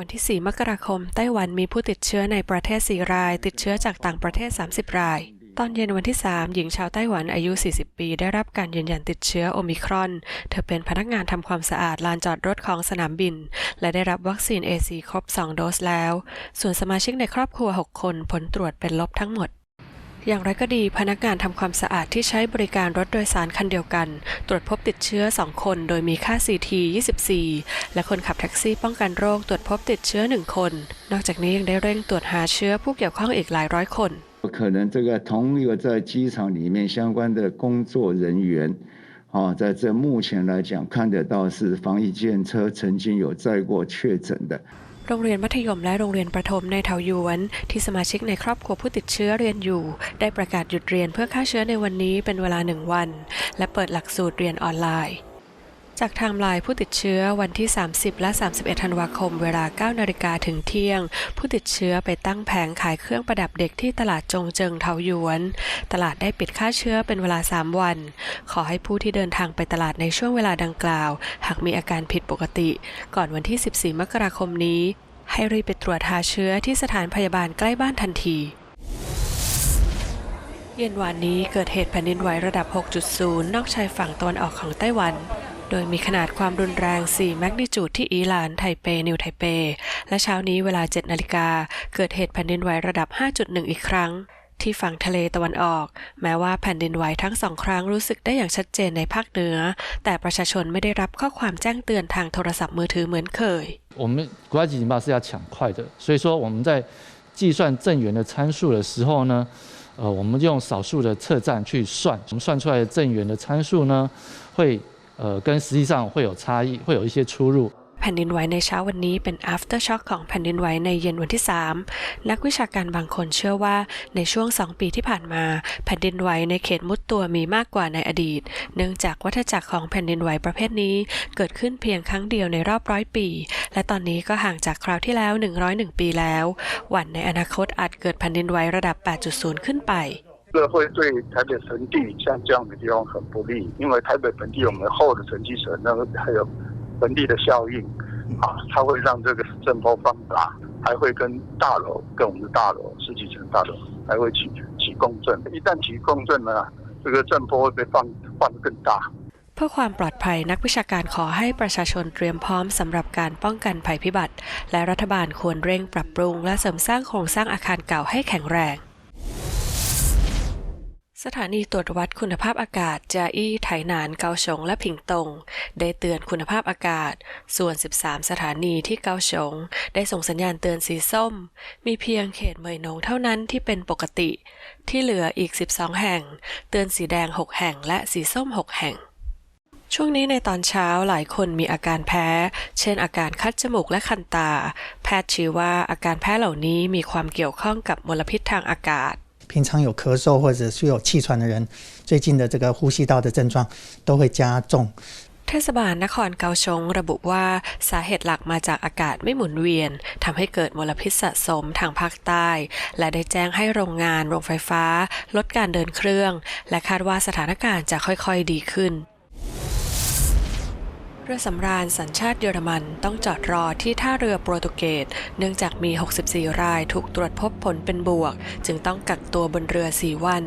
วันที่ 4 มกราคม ไต้หวันมีผู้ติดเชื้อในประเทศ 4 ราย ติดเชื้อจากต่างประเทศ 30 ราย ตอนเย็นวันที่ 3 หญิงชาวไต้หวันอายุ 40 ปี ได้รับการยืนยันติดเชื้อโอมิครอน เธอเป็นพนักงานทำความสะอาดลานจอดรถของสนามบิน และได้รับวัคซีน AC ครบ 2 โดสแล้ว ส่วนสมาชิกในครอบครัว 6 คนผลตรวจเป็นลบทั้งหมด อย่างไรก็ดีพนักงานทำความสะอาดที่ใช้บริการรถโดยสารคันเดียวกัน ตรวจพบติดเชื้อ 2 คน โดยมีค่า CT 24 และคนขับแท็กซี่ป้องกันโรคตรวจพบติดเชื้อ 1 คน นอกจากนี้ยังได้เร่งตรวจหาเชื้อผู้เกี่ยวข้องอีกหลายร้อยคน 可能这个同一个在机场里面相关的工作人员，啊，在这目前来讲看得到是防疫检车曾经有载过确诊的。 โรงเรียนมัธยมและโรงเรียนประถมในเทาหยวน ที่สมาชิกในครอบครัวผู้ติดเชื้อเรียนอยู่ ได้ประกาศหยุดเรียนเพื่อฆ่าเชื้อในวันนี้เป็นเวลาหนึ่งวัน และเปิดหลักสูตรเรียนออนไลน์ จากไทม์ไลน์ผู้ติดเชื้อวันที่ 30 และ 31 ธันวาคม เวลา 9 นาฬิกาถึงเที่ยง ผู้ติดเชื้อไปตั้งแผงขายเครื่องประดับเด็กที่ตลาดจงเจิงเทาหยวน ตลาดได้ปิดฆ่าเชื้อเป็นเวลา 3 วัน ขอให้ผู้ที่เดินทางไปตลาดในช่วงเวลาดังกล่าว หากมีอาการผิดปกติ ก่อนวันที่ 14 มกราคมนี้ ให้รีบไปตรวจหาเชื้อที่สถานพยาบาลใกล้บ้านทันทีเย็นวานนี้เกิดเหตุแผ่นดินไหวระดับ 6.0 นอกชายฝั่งตะวันออกของไต้หวัน โดยมีขนาดความรุนแรง 4 แมกนิจูดที่อีหลาน ไทเป นิวไทเป และเช้านี้เวลา 7 นาฬิกา เกิดเหตุแผ่นดินไหวระดับ 5.1 อีกครั้ง ที่ฝั่งทะเลตะวันออก แม้ว่าแผ่นดินไหวทั้งสองครั้งรู้สึกได้อย่างชัดเจนในภาคเหนือ แต่ประชาชนไม่ได้รับข้อความแจ้งเตือนทางโทรศัพท์มือถือเหมือนเคย 我们国家级警报是要抢快的，所以说我们在计算正源的参数的时候呢，呃，我们用少数的测站去算，我们算出来的正源的参数呢，会 呃跟实际上会有差异，会有一些出入。 แผ่นดินไหวในเช้าวันนี้เป็น after shock ของแผ่นดินไหวในเย็นวันที่ 3 นักวิชาการบางคนเชื่อว่าในช่วง 2 ปีที่ผ่านมา แผ่นดินไหวในเขตมุดตัวมีมากกว่าในอดีต เนื่องจากวัฏจักรของแผ่นดินไหวประเภทนี้ เกิดขึ้นเพียงครั้งเดียวในรอบร้อยปี และตอนนี้ก็ห่างจากคราวที่แล้ว 101 ปีแล้ว วันในอนาคตอาจเกิดแผ่นดินไหวระดับ 8.0 ขึ้นไป 这会对台北盆地像这样的地方很不利，因为台北盆地我们厚的沉积层，那个还有盆地的效应啊，它会让这个震波放大，还会跟大楼、跟我们的大楼十几层大楼还会起起共振。一旦起共振呢，这个震波会被放放得更大。 เพื่อความปลอดภัยนักวิชาการขอให้ประชาชนเตรียมพร้อมสำหรับการป้องกันภัยพิบัติ และรัฐบาลควรเร่งปรับปรุง และเสริมสร้างโครงสร้างอาคารเก่าให้แข็งแรง สถานีตรวจวัดคุณภาพอากาศจาอี้ไถหนานเกาฉงและผิงตง ได้เตือนคุณภาพอากาศ ส่วน 13 สถานีที่เกาฉงได้ส่งสัญญาณเตือนสีส้ม มีเพียงเขตเมยนงเท่านั้นที่เป็นปกติ ที่เหลืออีก 12 แห่ง เตือนสีแดง 6 แห่งและสีส้ม 6 แห่งช่วงนี้ในตอนเช้าหลายคนมีอาการแพ้ เช่นอาการคัดจมูกและคันตา แพทย์ชี้ว่าอาการแพ้เหล่านี้มีความเกี่ยวข้องกับมลพิษทางอากาศ 平常有咳嗽或者是有气喘的人，最近的这个呼吸道的症状都会加重。 เทศบาลนครเกาชงระบุว่าสาเหตุหลักมาจากอากาศไม่หมุนเวียนทำให้เกิดมลพิษสะสมทางภาคใต้ และได้แจ้งให้โรงงานโรงไฟฟ้า ลดการเดินเครื่อง และคาดว่าสถานการณ์จะค่อยๆดีขึ้น เรือสำราญสัญชาติเยอรมันต้องจอดรอที่ท่าเรือโปรตุเกส เนื่องจากมี 64 รายถูกตรวจพบผลเป็นบวก จึงต้องกักตัวบนเรือ 4 วัน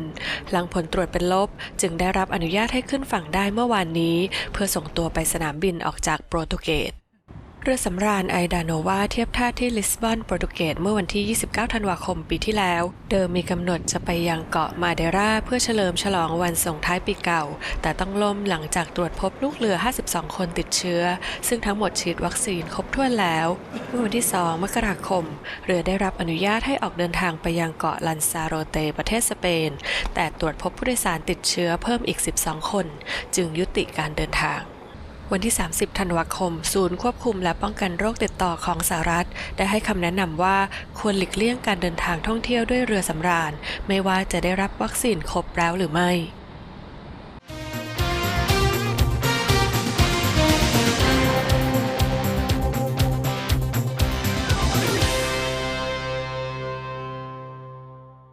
หลังผลตรวจเป็นลบ จึงได้รับอนุญาตให้ขึ้นฝั่งได้เมื่อวานนี้ เพื่อส่งตัวไปสนามบินออกจากโปรตุเกส เรือสำราญไอดาโนวาเทียบท่าที่ลิสบอนโปรตุเกสเมื่อวันที่ 29 ธันวาคมปีที่แล้ว เดิมมีกำหนดจะไปยังเกาะมาเดราเพื่อเฉลิมฉลองวันส่งท้ายปีเก่า แต่ต้องล่มหลังจากตรวจพบลูกเรือ 52 คนติดเชื้อ ซึ่งทั้งหมดฉีดวัคซีนครบถ้วนแล้ว เมื่อวันที่ 2 มกราคม เรือได้รับอนุญาตให้ออกเดินทางไปยังเกาะลันซาโรเตประเทศสเปน แต่ตรวจพบผู้โดยสารติดเชื้อเพิ่มอีก 12 คน จึงยุติการเดินทาง วันที่ 30 ธันวาคม ศูนย์ควบคุมและป้องกันโรคติดต่อของสหรัฐ ได้ให้คำแนะนำว่าควรหลีกเลี่ยงการเดินทางท่องเที่ยวด้วยเรือสำราญ ไม่ว่าจะได้รับวัคซีนครบแล้วหรือไม่